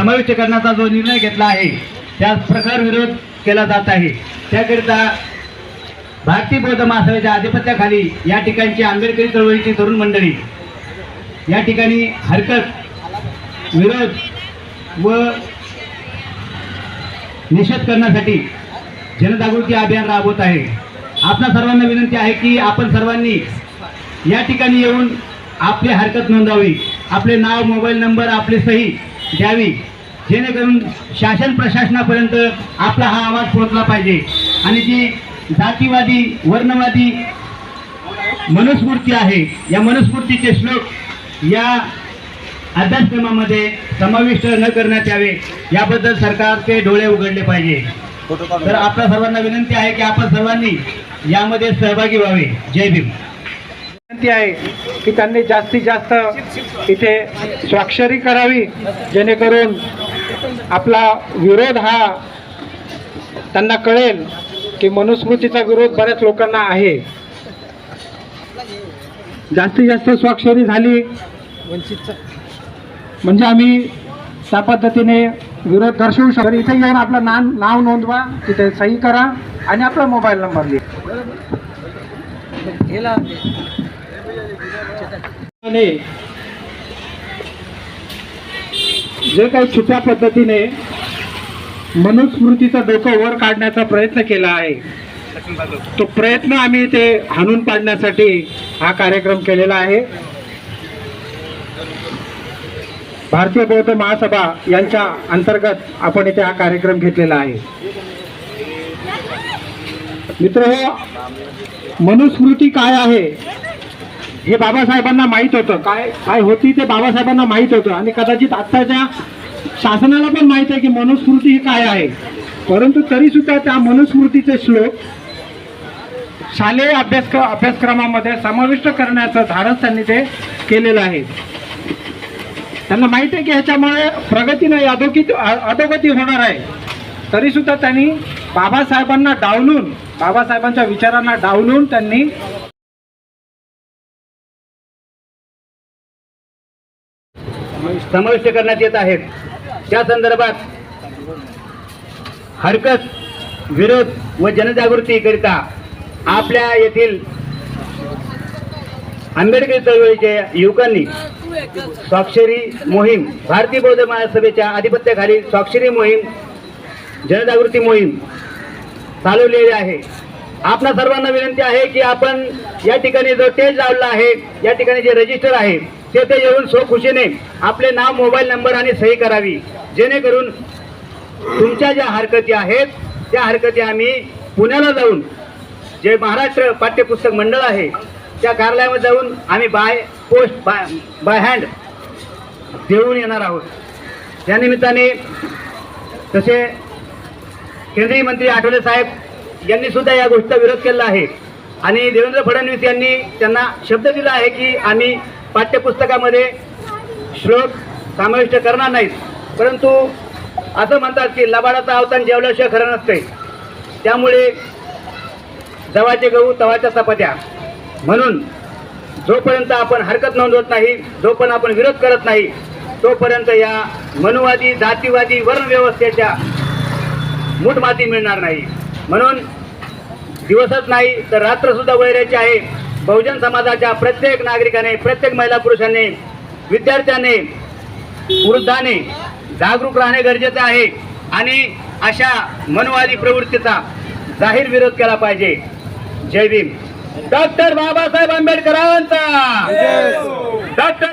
समाविष्ट करण्याचा जो निर्णय घेतला आहे त्या प्रकार विरोध केला जात आहे. त्याकरिता भारतीय बौद्ध महासभेच्या आधिपत्याखाली या ठिकाणची आंबेडकरी चळवळीची तरुण मंडळी या ठिकाणी हरकत विरोध व निषेध करण्यासाठी जनजागृती अभियान राबवत आहे. आपणा सर्वांना विनंती आहे की आपण सर्वांनी या ठिकाणी येऊन आपली हरकत नोंदवावी. आपले नाव मोबाईल नंबर आपली सही द्यावी. जेणेकरून शासन प्रशासनापर्यंत आपला हा आवाज पोहोचला पाहिजे. आणि जी जातीवादी वर्णवादी मनुस्मृती आहे या मनुस्मृतीचे श्लोक या अभ्यासक्रमामध्ये समाविष्ट न करण्यात यावे याबद्दल सरकारचे डोळे उघडले पाहिजे. तर आपल्या सर्वांना विनंती आहे की आपण सर्वांनी यामध्ये सहभागी व्हावे. जय भीम. विनंती आहे की त्यांनी जास्तीत जास्त इथे स्वाक्षरी करावी जेणेकरून आपला विरोध हा त्यांना कळेल की मनुस्मृतीचा विरोध बऱ्याच लोकांना आहे. जास्तीत जास्त स्वाक्षरी झाली. म्हणजे आम्ही त्या पद्धतीने विरोध दर्शवू शकतो. इथे येऊन आपलं नाव नाव नोंदवा तिथे सही करा आणि आपला मोबाईल नंबर लिहा. जे काही छुप्या पद्धतीने मनुस्मृतीचं डोकं वर काढण्याचा प्रयत्न केला आहे तो प्रयत्न आम्ही ते हाणून पाडण्यासाठी हा कार्यक्रम केलेला आहे. भारतीय बौद्ध महासभा यांच्या अंतर्गत आपण इथे हा कार्यक्रम घेतलेला आहे. मित्र मनुस्मृती काय आहे? हे बाबासाहेबांना माहीत होतं. काय काय होती ते बाबासाहेबांना माहीत होतं. आणि कदाचित आत्ताच्या शासनाला पण माहीत आहे की मनुस्मृती ही काय आहे. परंतु तरी सुद्धा त्या मनुस्मृतीचे श्लोक शालेय अभ्यासक अभ्यासक्रमामध्ये समाविष्ट करण्याचं धाडस त्यांनी ते केलेलं आहे. त्यांना माहीत आहे की ह्याच्यामुळे प्रगती नाही अधोगती अधोगती होणार आहे. तरीसुद्धा त्यांनी बाबासाहेबांना डावलून बाबासाहेबांच्या विचारांना डावलून त्यांनी समाविष्ट करण्यात येत आहेत. त्या संदर्भात हरकत विरोध व जनजागृतीकरिता आपल्या येथील आंबेडकरी चळवळीच्या युवकांनी स्वाक्षरी मोहीम भारतीय बौद्ध महासभेच्या आधिपत्याखाली स्वाक्षरी मोहीम जनजागृती मोहीम चालवलेली आहे. आपणा सर्वांना विनंती आहे की आपण या ठिकाणी जो टेज लावला आहे या ठिकाणी जे रजिस्टर आहे तेथे येऊन स्वखुशीने आपले नाव मोबाईल नंबर आणि सही करावी. जेणेकरून तुमच्या ज्या हरकती आहेत त्या हरकती आम्ही पुण्याला जाऊन जे महाराष्ट्र पाठ्यपुस्तक मंडळ आहे त्या कार्यालयामध्ये जाऊन आम्ही by post by by hand देऊन येणार आहोत. त्यानिमित्ताने तसे केंद्रीय मंत्री आठवले साहेब यांनी सुद्धा या गोष्टीचा विरोध केला आहे. आणि देवेंद्र फडणवीस यांनी त्यांना शब्द दिला आहे की आम्ही पाठ्यपुस्तकामध्ये श्लोक समाविष्ट करणार नाहीत. परंतु असं म्हणतात की लबाडाचा अवतान जेवल्याशिवाय खरं नसते त्यामुळे जवाचे गहू तवाच्या चपात्या. म्हणून जोपर्यंत आपण हरकत नोंदवत नाही जोपर्यंत आपण विरोध करत नाही तोपर्यंत या मनुवादी जातीवादी वर्णव्यवस्थेच्या मूठमाती मिळणार नाही. म्हणून दिवसच नाही तर रात्रसुद्धा वैरायची आहे. बहुजन समाजाच्या प्रत्येक नागरिकाने प्रत्येक महिला पुरुषाने विद्यार्थ्याने वृद्धाने जागरूक राहणे गरजेचे आहे आणि अशा मनवादी प्रवृत्तीचा जाहीर विरोध केला पाहिजे. जय भीम. डॉक्टर बाबासाहेब आंबेडकरांचा. डॉक्टर